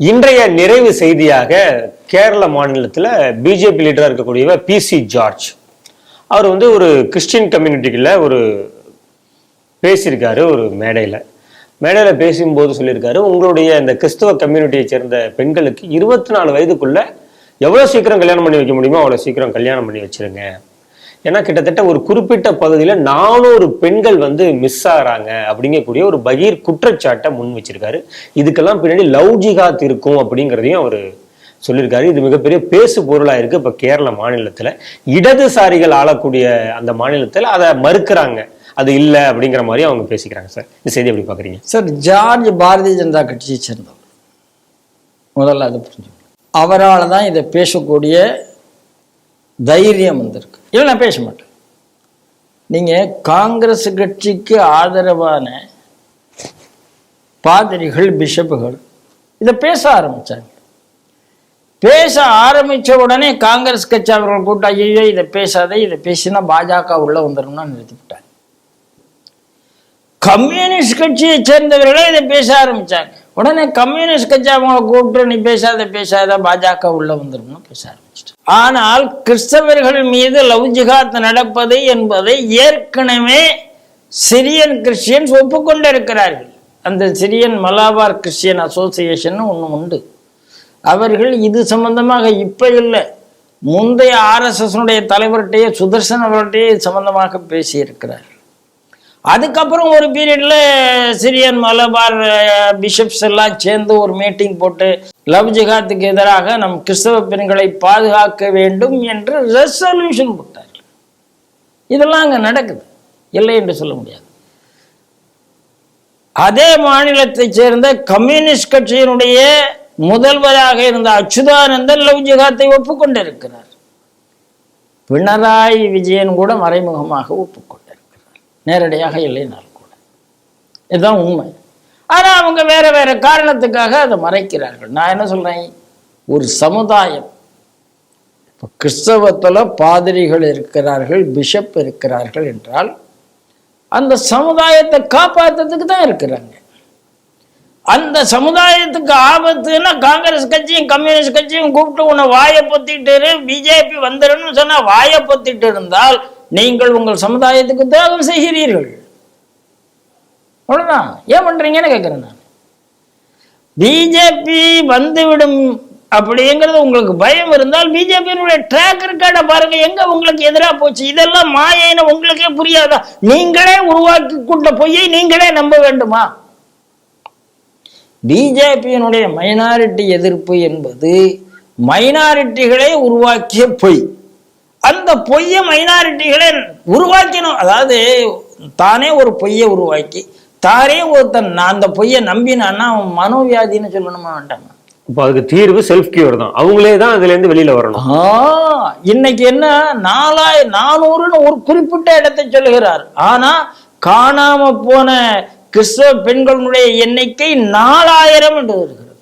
இன்றைய நிறைவு செய்தியாக கேரள மாநிலத்தில் பிஜேபி லீடராக இருக்கக்கூடியவர் பிசி ஜார்ஜ் அவர் வந்து ஒரு கிறிஸ்டின் கம்யூனிட்டிக்குள்ள ஒரு பேசியிருக்காரு ஒரு மேடையில். மேடையில் பேசும்போது சொல்லியிருக்காரு உங்களுடைய இந்த கிறிஸ்தவ கம்யூனிட்டியை சேர்ந்த பெண்களுக்கு இருபத்தி நாலு வயதுக்குள்ள எவ்வளோ சீக்கிரம் கல்யாணம் பண்ணி வைக்க முடியுமோ அவ்வளோ சீக்கிரம் கல்யாணம் பண்ணி வச்சிருங்க. ஏன்னா கிட்டத்தட்ட ஒரு குறிப்பிட்ட பகுதியில் நானூறு பெண்கள் வந்து மிஸ் ஆகிறாங்க அப்படிங்கக்கூடிய ஒரு பகீர் குற்றச்சாட்டை முன் வச்சிருக்காரு. இதுக்கெல்லாம் பின்னாடி லவ் ஜிகாத் இருக்கும் அப்படிங்கிறதையும் அவர் சொல்லியிருக்காரு. இது மிகப்பெரிய பேசு பொருளாக இருக்கு இப்போ கேரள மாநிலத்தில். இடதுசாரிகள் ஆளக்கூடிய அந்த மாநிலத்தில் அதை மறுக்கிறாங்க. அது இல்லை அப்படிங்கிற மாதிரி அவங்க பேசிக்கிறாங்க சார். இந்த செய்தி எப்படி பார்க்குறீங்க? சார் ஜார்ஜ் பாரதிய ஜனதா கட்சியை சேர்ந்தவர். முதல்ல அதை புரிஞ்சு அவரால் தான் இதை பேசக்கூடிய தைரியம் வந்திருக்கு. இல்லை நான் பேச மாட்டேன். நீங்கள் காங்கிரஸ் கட்சிக்கு ஆதரவான பாதிரிகள் பிஷப்புகள் இதை பேச ஆரம்பிச்சாங்க. பேச ஆரம்பிச்ச உடனே காங்கிரஸ் கட்சி அவர்கள் கூட்டம் ஐயோ இதை பேசாத இதை பேசினா பாஜக உள்ள வந்துடும்னா நிறுத்திவிட்டாங்க கம்யூனிஸ்ட் கட்சியை சேர்ந்தவர்களே இதை பேச ஆரம்பிச்சாங்க. உடனே கம்யூனிஸ்ட் கட்சி அவங்கள கூப்பிட்டு நீ பேசாத பேசாத பாஜக உள்ள வந்துரும்னு பேச ஆரம்பிச்சிட்டு ஆனால் கிறிஸ்தவர்கள் மீது லவ் ஜிகாத் நடப்பது என்பதை ஏற்கனவே சிரியன் கிறிஸ்டியன்ஸ் ஒப்புக்கொண்டிருக்கிறார்கள். அந்த சிரியன் மலாபார் கிறிஸ்டியன் அசோசியேஷன் ஒன்று உண்டு. அவர்கள் இது சம்பந்தமாக இப்போ இல்லை. முந்தைய ஆர்எஸ்எஸ்னுடைய தலைவர்கிட்டயே சுதர்சன் அவர்கிட்டயே இது சம்பந்தமாக பேசியிருக்கிறார் அதுக்கப்புறம் ஒரு பீரியட்ல சிரியன் மலபார் பிஷப்ஸ் எல்லாம் சேர்ந்து ஒரு மீட்டிங் போட்டு லவ் ஜிகாத்துக்கு எதிராக நம் கிறிஸ்தவ பெண்களை பாதுகாக்க வேண்டும் என்று ரெசல்யூஷன் போட்டார்கள். இதெல்லாம் அங்கே நடக்குது. இல்லை என்று சொல்ல முடியாது. அதே மாநிலத்தைச் சேர்ந்த கம்யூனிஸ்ட் கட்சியினுடைய முதல்வராக இருந்த அச்சுதானந்தன் லவ் ஜிகாத்தை ஒப்புக்கொண்டிருக்கிறார். பினராயி விஜயன் கூட மறைமுகமாக ஒப்புக்கொண்டார். நேரடியாக இல்லைனால் கூட. இதுதான் உண்மை. ஆனால் அவங்க வேற வேற காரணத்துக்காக அதை மறைக்கிறார்கள். நான் என்ன சொல்றேன்? ஒரு சமுதாயம். இப்போ கிறிஸ்தவத்தில் பாதிரிகள் இருக்கிறார்கள் பிஷப் இருக்கிறார்கள் என்றால் அந்த சமுதாயத்தை காப்பாற்றுறதுக்கு தான் இருக்கிறாங்க. அந்த சமுதாயத்துக்கு ஆபத்துன்னா காங்கிரஸ் கட்சியும் கம்யூனிஸ்ட் கட்சியும் கூப்பிட்டு உன்னை வாயை பொத்திட்டு பிஜேபி வந்துடுன்னு சொன்னால் வாயை பொத்திட்டு இருந்தால் நீங்கள் உங்கள் சமுதாயத்துக்கு துரோகம் செய்கிறீர்கள். அவ்வளவுதான். ஏன் பண்றீங்கன்னு கேட்குறேன் நான். பிஜேபி வந்துவிடும் அப்படிங்கிறது உங்களுக்கு பயம் இருந்தால் பிஜேபியினுடைய ட்ராக் ரெக்கார்டை பாருங்க. எங்க உங்களுக்கு எதிராக போச்சு? இதெல்லாம் மாயைன்னு உங்களுக்கே புரியாதா? நீங்களே உருவாக்கி கொண்ட பொய்யை நீங்களே நம்ப வேண்டுமா? பிஜேபியினுடைய மைனாரிட்டி எதிர்ப்பு என்பது மைனாரிட்டிகளை உருவாக்கிய பொய். அந்த பொய்யை மைனாரிட்டிகளை உருவாக்கணும் அதாவது தானே ஒரு பொய்யை உருவாக்கி தானே ஒருத்தன் நான் அந்த பொய்யை நம்பினான்னா அவன் மனோவியாதின்னு சொல்லணுமா வேண்டாமா? இப்போ அதுக்கு தீர்வு செல்ஃப் கியூர் தான். அவங்களே தான் அதுல இருந்து வெளியில வரணும். இன்னைக்கு என்ன நாலாய் நானூறுன்னு ஒரு குறிப்பிட்ட இடத்தை சொல்லுகிறார். ஆனா காணாம போன கிறிஸ்தவ பெண்களுடைய எண்ணிக்கை நாலாயிரம் என்று வருகிறது.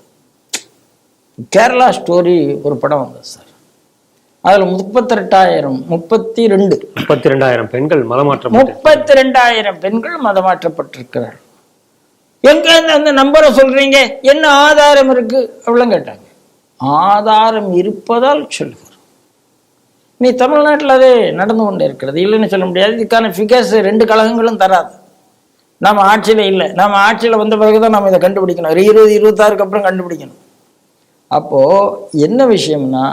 கேரளா ஸ்டோரி ஒரு படம் வந்தது சார். அதுல முப்பத்தி ரெண்டாயிரம் முப்பத்தி ரெண்டு முப்பத்தி ரெண்டாயிரம் பெண்கள் மதமாற்றம் முப்பத்தி ரெண்டாயிரம் பெண்கள் மதமாற்றப்பட்டிருக்கிறார்கள். எங்க இருந்து அந்த நம்பரை சொல்றீங்க? என்ன ஆதாரம் இருக்கு? அவ்வளவு கேட்டாங்க. ஆதாரம் இருப்பதால் சொல்கிறோம் நீ தமிழ்நாட்டில் அது நடந்து கொண்டே இருக்கிறது. இல்லைன்னு சொல்ல முடியாது. இதுக்கான ஃபிகர்ஸ் ரெண்டு கழகங்களும் தராது. நம்ம ஆட்சியில் இல்லை. நம்ம ஆட்சியில் வந்த பிறகு தான் நம்ம இதை கண்டுபிடிக்கணும். ஒரு இருபது இருபத்தாறுக்கு அப்புறம் கண்டுபிடிக்கணும். அப்போது என்ன விஷயம்னா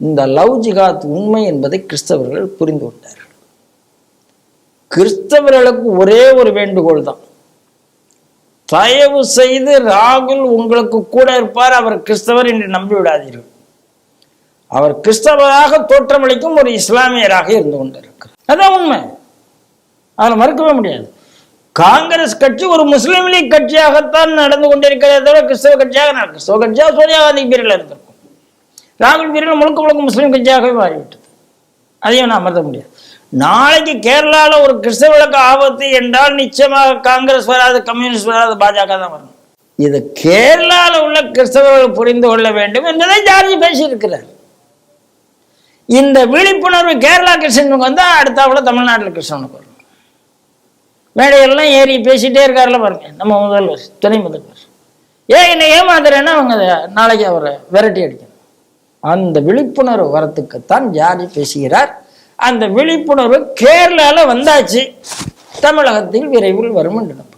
இந்த லவ் ஜிகாத் உண்மை என்பதை கிறிஸ்தவர்கள் புரிந்து கொண்டார்கள். கிறிஸ்தவர்களுக்கு ஒரே ஒரு வேண்டுகோள் தான். தயவு செய்து ராகுல் உங்களுக்கு கூட இருப்பார் அவர் கிறிஸ்தவர் என்று நம்பி விடாதீர்கள். அவர் கிறிஸ்தவராக தோற்றமளிக்கும் ஒரு இஸ்லாமியராக இருந்து கொண்டிருக்கிறார். அதான் உண்மை. அதில் மறுக்கவே முடியாது. காங்கிரஸ் கட்சி ஒரு முஸ்லீம் லீக் கட்சியாகத்தான் நடந்து கொண்டிருக்கிறத தவிர கிறிஸ்தவ கட்சியாக கிறிஸ்தவ கட்சியாக சோனியா காந்தி பேரில் இருந்திருக்கும். ராகுல் பீரியட் முழுக்க முழுக்க முஸ்லீம் கட்சியாகவே மாறிவிட்டது. அதையும் நான் மறுத்த முடியாது. நாளைக்கு கேரளாவில் ஒரு கிறிஸ்தவர்களுக்கு ஆபத்து என்றால் நிச்சயமாக காங்கிரஸ் வராது கம்யூனிஸ்ட் வராது பாஜக தான் வரும். இது கேரளாவில் உள்ள கிறிஸ்தவர்கள் புரிந்து கொள்ள வேண்டும் என்பதை ஜார்ஜ் பேசியிருக்கிறார். இந்த விழிப்புணர்வு கேரளா கிறிஸ்தவனுக்கு வந்தால் அடுத்தாப்புல தமிழ்நாட்டில் கிறிஸ்தவனுக்கு வரும். மேடையெல்லாம் ஏறி பேசிட்டே இருக்கார்ல பாருங்க நம்ம முதல்வர் துணை முதல்வர். ஏன் என்னை ஏமாத்துறேன்னா அவங்க அதை நாளைக்கு அவரை விரட்டி அடிக்கணும். அந்த விழிப்புணர்வு வரத்துக்குத்தான் ஜாதி பேசுகிறார். அந்த விழிப்புணர்வு கேரளால வந்தாச்சு. தமிழகத்தில் விரைவில் வரும் என்று.